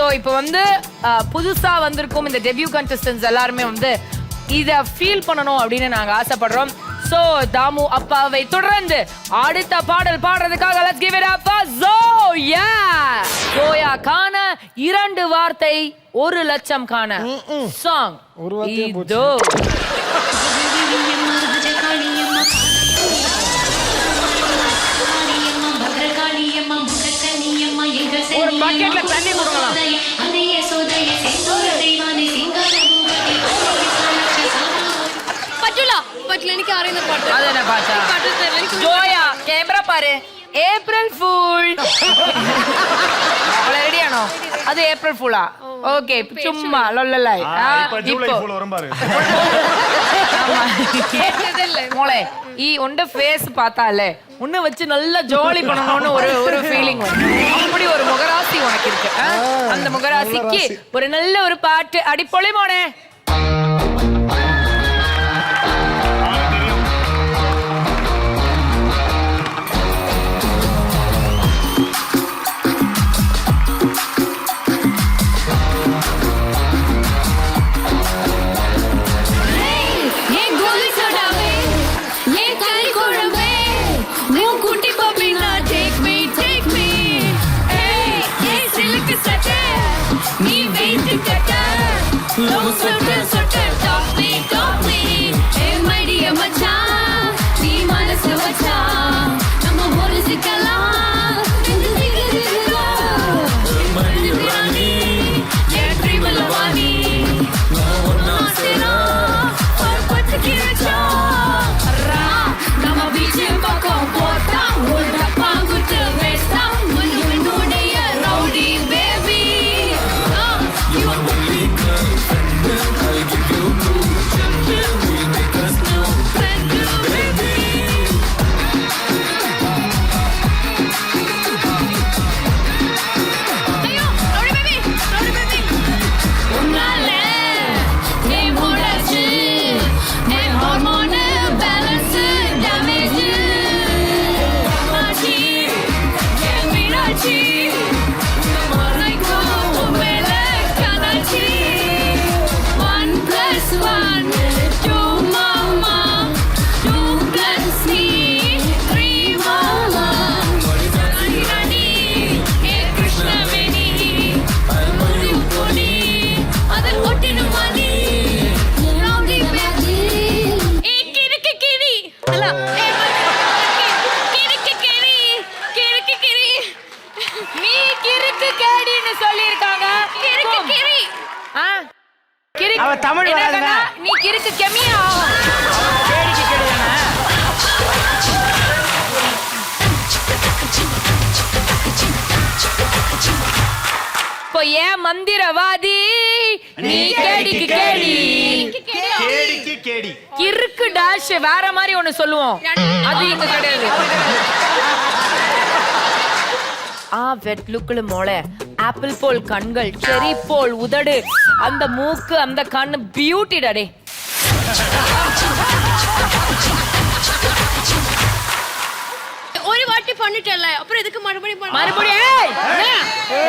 So இப்போ வந்து அஹ், புதுசா வந்திருக்கும் இந்த டெபியூ கண்டஸ்டன்ஸ் எல்லாருமே வந்து இத ஃபீல் பண்ணணும் அப்படின்னு நாங்க ஆசைப்படுறோம். சோ தாமு அப்பாவை தொடர்ந்து அடுத்த பாடல் பாடுறதுக்காக let's give it up Joya Joya கான இரண்டு வார்த்தை ஒரு லட்சம் காண. சாங் ஒரு வார்த்தையே போச்சு. இதோ ஒரு பக்கெட்ல தண்ணி அது என்ன பாட்டா പാട്ട് തരില്ല എനിക്ക് ஜோயா கேமரா பாரு ஏப்ரல் ஃபூல் ரெடியானோ அது ஏப்ரல் ஃபூலா ஓகே சும்மா லொல்லலாய் ஆ, இப்ப ஜூலை ஃபுல் வரும் பாரு കേട്ടതല്ലേ மோளே ஈ உண்ட ஃபேஸ் பார்த்தாலே உன்னை வச்சு நல்லா ஜாலி பண்ணணும்னு ஒரு ஒரு ஃபீலிங் வரும் அப்படி ஒரு முகராசி உனக்கு இருக்கு ஆ? அந்த முகராசிக்கு ராசி. ஒரு நல்ல ஒரு பாட்டு அடிப்பொழி மோனே Muslim அவ தமிழ் வராதுங்க. நீ கிறுக்கு கெமியா? கேடிக்கு கேடுதானே. இப்போ ஏன் மந்திரவாதி? நீ கேடிக்கு கேடி. கேடிக்கு கேடி. கிறுக்கு டாஷ் வேற மாதிரி ஒண்ணு சொல்லுவோம். அது இங்க கிடையாது. ஆ வெட் லுக்குல மோளை. ஆப்பிள் போல் கண்கள் செரி போல் உதடு. அந்த மூக்கு அந்த கண்ணு பியூட்டி டடே ஒரு வாட்டி பண்ணிட்டல அப்புறம் எதுக்கு மறுபடியும் பண்ண மறுபடியும்?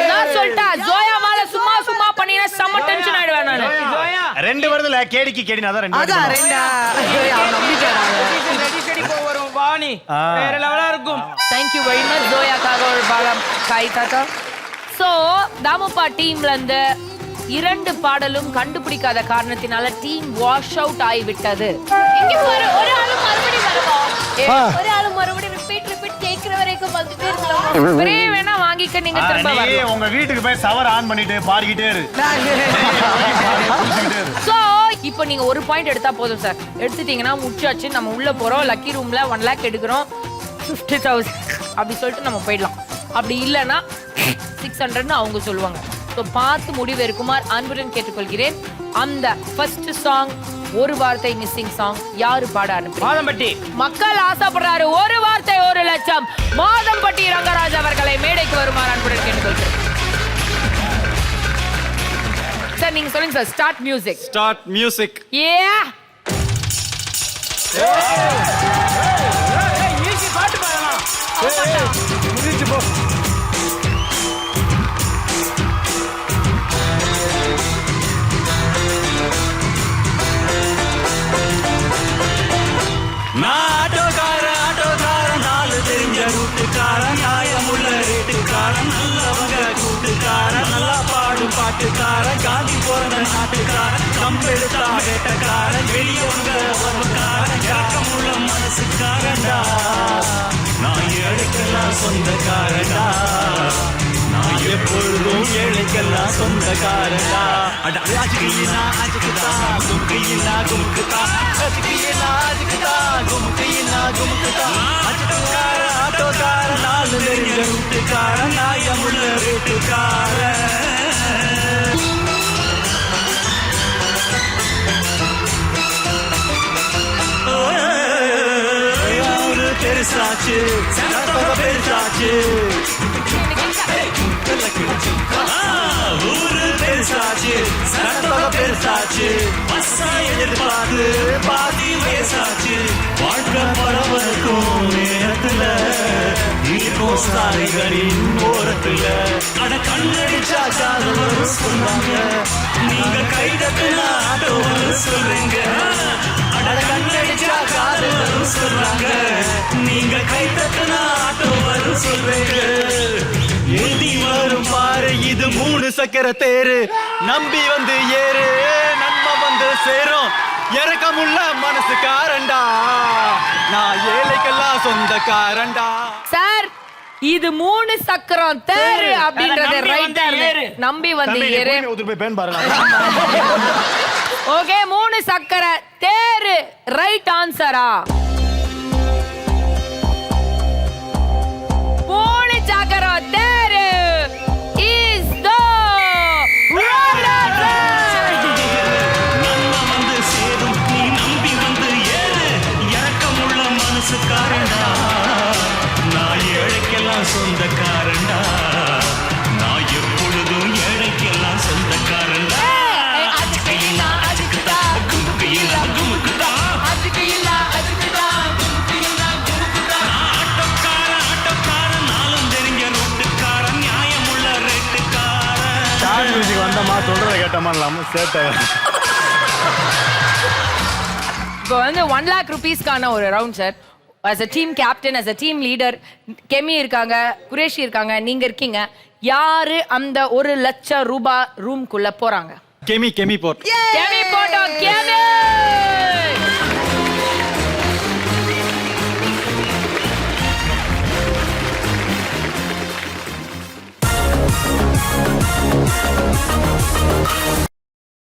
நான் சொல்லிட்டா ஜோயா மேல சும்மா சும்மா பண்ணினா செம்ம டென்ஷன் ஆயிடுவேன் நானு. ஜோயா. ரெண்டு வருதுல கேடிக்கு கேடினா அதான் ரெண்டு அதான் வருது. ரெண்டா? நம்பிட்டான் ரெடி செடி போ வரும் வாணி. வேற லெவலா இருக்கும். தேங்க்யூ வெரி மச் ஜோயாக்காக ஒரு பாகம் காய் தாத்தா. ஸோ தாமுப்பா டீம்ல இருந்து இரண்டு பாடலும் கண்டுபிடிக்காத காரணத்தினால டீம் வாஷ் அவுட் ஆகிவிட்டது ஒரு ஒரு ஆளு மறுபடியும் வரவா. ஆ. ஒரு ஆளு மறுபடியும் ரிப்பீட் ரிப்பீட் கேக்குற வரைக்கும் வந்துட்டே இருக்கலாம். ஒரே வேணா வாங்கிக்க நீங்க திரும்ப நீ வரலாம். உங்க வீட்டுக்கு போய் சவர் ஆன் பண்ணிட்டு பாடிக்கிட்டே இரு. ஸோ இப்போ நீங்க ஒரு பாயிண்ட் எடுத்தா போதும் சார் எடுத்துட்டீங்கன்னா முச்சாச்சு நம்ம உள்ள போறோம். லக்கி ரூம்ல ஒன் லேக் எடுக்கிறோம். ஃபிஃப்டி தௌசண்ட் அப்படி சொல்லிட்டு நம்ம போயிடலாம். அப்படி இல்லைன்னா சிக்ஸ் ஹண்ட்ரட்னு அவங்க சொல்லுவாங்க. ஸோ பார்த்து முடிவு இருக்குமாறு அன்புடன் கேட்டுக்கொள்கிறேன். அந்த ஃபர்ஸ்ட் சாங் ஒரு வார்த்தை மிஸ்ஸிங் சாங் யாரு பாட மாதம்பட்டி. மக்கள் ஆசைப்படுறாரு ஒரு வார்த்தை ஒரு லட்சம். மாதம்பட்டி ரங்கராஜ் அவர்களை மேடைக்கு வருமாறு அன்புடன் கேட்டுக்கொள்கிறேன். சார் நீங்க சொல்லுங்க sir. Start music Start music. ஏ பாடலாம் முடிஞ்சு போ பிறந்த நாட்டுக்காரன் கம்பெடுத்தா வேட்டக்காரன் வெளியவங்க வந்த உறவுக்காரன் இறக்கமுள்ள மனசுக்காரண்டா நான் ஏழைக்கெல்லாம் சொந்தக்காரண்டா நான் எப்பொழுதும் ஏழைக்கெல்லாம் சொந்தக்காரண்டா அட அஜிக்கினா அஜிக்குதா கும்கினா கும்குதா. அஜிக்கினா அஜுக்குதா கும்கினா கும்குதா. அஜிக்குகார ஆட்டோக்கார நாலு நெறிய வீட்டுக்காரன் நாயமுள்ள வீட்டுக்காரன். பெருசாச்சு பெருசாச்சு ஊரு பெருசாச்சு சனத்தொக பெருசாச்சு பஸ்ஸா எதிர்பார்த்து பாதி வயசாச்சு வாழ்க்கை பரவருக்கும் நேரத்துல இருக்கும் சாலைகளின் ஓரத்துல அட கண்ணடிச்சா காதல் சொன்னாங்க நீங்க கைதட்டுனா சொல்றீங்க எழுதி வரும் பாரு இது மூணு சக்கர தேரு. நம்பி வந்து ஏறு நன்மை வந்து சேரும். இறக்கமுள்ள மனசுக்காரன்டா. நான் ஏழைக்கெல்லாம் சொந்தக்காரன்டா. சார் இது மூணு சக்கரம் தேரு அப்படின்றது ஏறு. நம்பி வந்து ஏறு. பேன் பாருங்க ஓகே மூணு சக்கர தேரு. ரைட் ஆன்சரா சொல்றத கேட்டமா இல்லாம சேட்டை. இப்போ வந்து ஒன் லேக் ருபீஸ்க்கான ஒரு round sir as a team captain as a team leader Kemi இருக்காங்க குரேஷி இருக்காங்க நீங்க இருக்கீங்க. யாரு அந்த ஒரு லட்சம் ரூபாய் ரூம்குள்ள போறாங்க? கெமி கெமி போர் கெமி போட்டோம் கெமி!